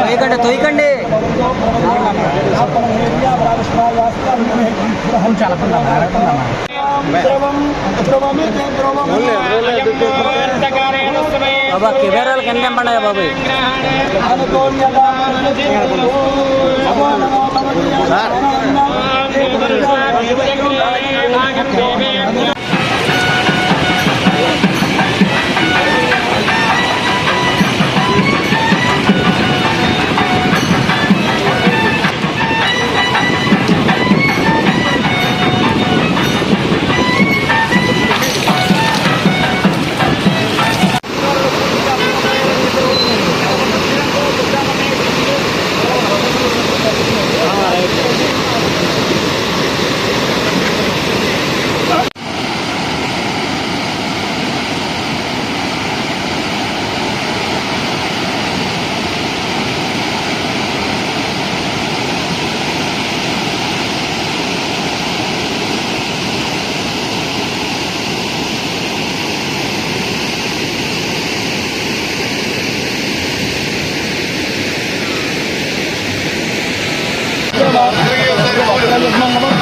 తొయ్యకండి తొయ్యకండి. బాబా కెమెరాలు కనిపించండి బాబు? Terima kasih.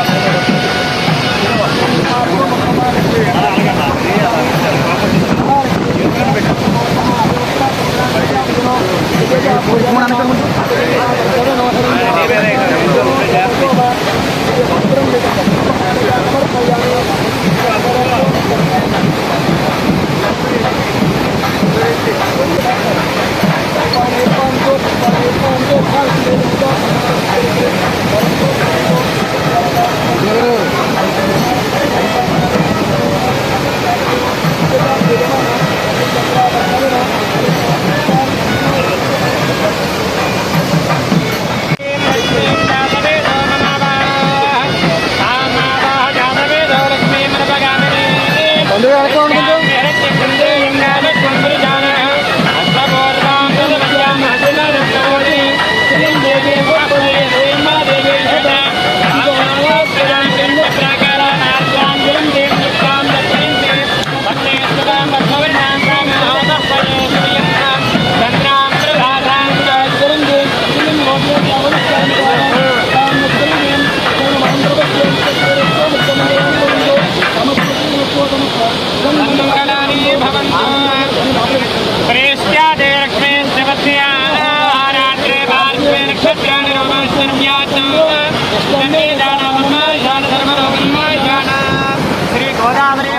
Shri Godavari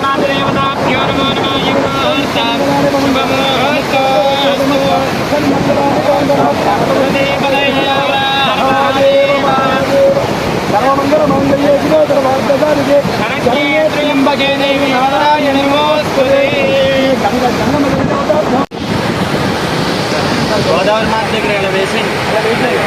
మాతృదేవతాభ్యో నమో నమో యుగోర్తం శుభముహూర్తో త్రయంబకే దేవి నారాయణ గోదావరి మాత దగ్గర ఇలా వేసి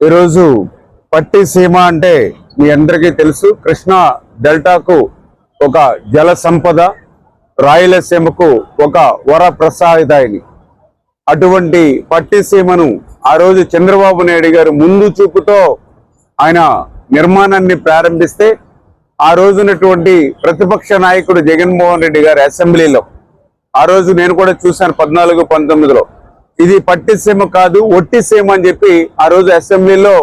ఈరోజు పట్టి సీమ అంటే మీ అందరికీ తెలుసు. కృష్ణా డెల్టాకు ఒక జల సంపద రాయలసీమకు ఒక వర ప్రసాదాయిని అటువంటి పట్టి సీమను ఆ రోజు చంద్రబాబు నాయుడు గారు ముందు చూపుతో ఆయన నిర్మాణాన్ని ప్రారంభిస్తే ఆ రోజునటువంటి ప్రతిపక్ష నాయకుడు జగన్మోహన్ రెడ్డి గారు అసెంబ్లీలో. ఆ రోజు నేను కూడా చూశాను పద్నాలుగు పంతొమ్మిదిలో. ఇది పట్టి సీమ కాదు ఒట్టి సీమ అని చెప్పి ఆ రోజు అసెంబ్లీలో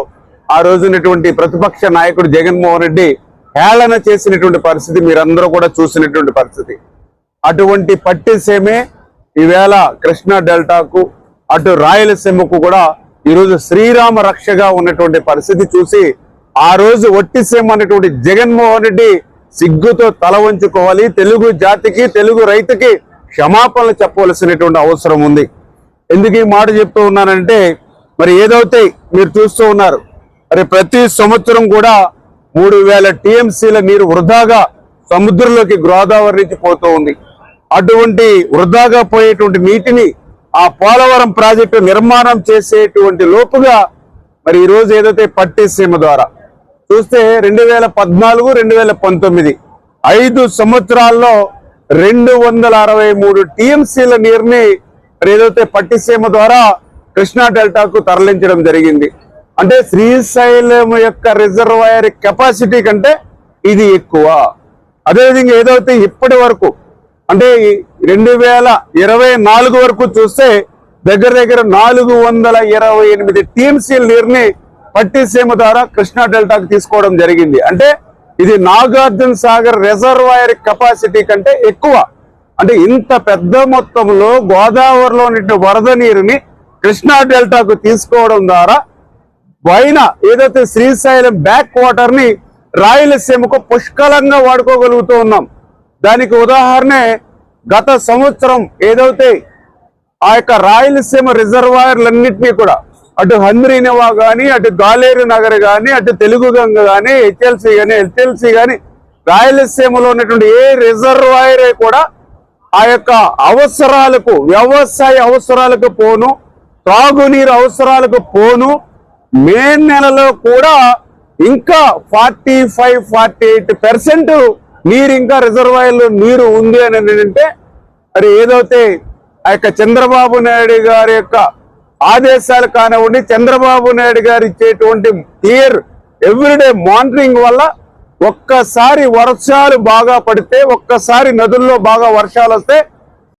ఆ రోజునటువంటి ప్రతిపక్ష నాయకుడు జగన్మోహన్ రెడ్డి హేళన చేసినటువంటి పరిస్థితి మీరందరూ కూడా చూసినటువంటి పరిస్థితి. అటువంటి పట్టి సీమే ఈవేళ కృష్ణా డెల్టాకు అటు రాయలసీమకు కూడా ఈరోజు శ్రీరామ రక్షగా ఉన్నటువంటి పరిస్థితి చూసి ఆ రోజు ఒట్టిసీమ అనేటువంటి జగన్మోహన్ రెడ్డి సిగ్గుతో తల వంచుకోవాలి తెలుగు జాతికి తెలుగు రైతుకి క్షమాపణలు చెప్పవలసినటువంటి అవసరం ఉంది. ఎందుకు ఈ మాట చెప్తూ ఉన్నానంటే మరి ఏదైతే మీరు చూస్తూ ఉన్నారు మరి ప్రతి సంవత్సరం కూడా మూడు వేల టీఎంసీల నీరు వృధాగా సముద్రంలోకి గోదావరి నుంచి పోతూ ఉంది. అటువంటి వృధాగా పోయేటువంటి నీటిని ఆ పోలవరం ప్రాజెక్టు నిర్మాణం చేసేటువంటి లోపుగా మరి ఈరోజు ఏదైతే పట్టిసీమ ద్వారా చూస్తే రెండు వేల పద్నాలుగు రెండు వేల పంతొమ్మిది ఐదు సంవత్సరాల్లో రెండు వందల అరవై మూడు టీఎంసీల నీరుని ఏదైతే పట్టిసీమ ద్వారా కృష్ణా డెల్టాకు తరలించడం జరిగింది అంటే శ్రీశైలం యొక్క రిజర్వాయర్ కెపాసిటీ కంటే ఇది ఎక్కువ. అదేవిధంగా ఏదైతే ఇప్పటి వరకు అంటే రెండు వేల ఇరవై నాలుగు వరకు చూస్తే దగ్గర దగ్గర నాలుగు వందల ఇరవై ఎనిమిది టీఎంసీ నీరుని పట్టిసీమ ద్వారా కృష్ణా డెల్టాకు తీసుకోవడం జరిగింది. అంటే ఇది నాగార్జున సాగర్ రిజర్వాయర్ కెపాసిటీ కంటే ఎక్కువ. అంటే ఇంత పెద్ద మొత్తంలో గోదావరిలో ఉన్న వరద నీరుని కృష్ణా డెల్టాకు తీసుకోవడం ద్వారా పైన ఏదైతే శ్రీశైలం బ్యాక్ వాటర్ని రాయలసీమకు పుష్కలంగా వాడుకోగలుగుతూ ఉన్నాం. దానికి ఉదాహరణే గత సంవత్సరం ఏదైతే ఆ యొక్క రాయలసీమ రిజర్వాయర్లన్నింటినీ కూడా అటు హంద్రీనివా కానీ అటు గాలేరు నగర్ కానీ అటు తెలుగు గంగ కానీ హెచ్ఎల్సి కానీ హెచ్ఎల్సి కానీ రాయలసీమలో ఉన్నటువంటి ఏ రిజర్వాయర్ కూడా ఆ యొక్క అవసరాలకు వ్యవసాయ అవసరాలకు పోను త్రాగునీరు అవసరాలకు పోను మే నెలలో కూడా ఇంకా forty five forty eight percent నీరు ఇంకా రిజర్వాయర్లో నీరు ఉంది అని అంటే మరి ఏదైతే ఆ యొక్క చంద్రబాబు నాయుడు గారి యొక్క ఆదేశాలు కానివ్వండి చంద్రబాబు నాయుడు గారు ఇచ్చేటువంటి క్లియర్ ఎవ్రీడే మానిటరింగ్ వల్ల ఒక్కసారి వర్షాలు బాగా పడితే ఒక్కసారి నదుల్లో బాగా వర్షాలు వస్తే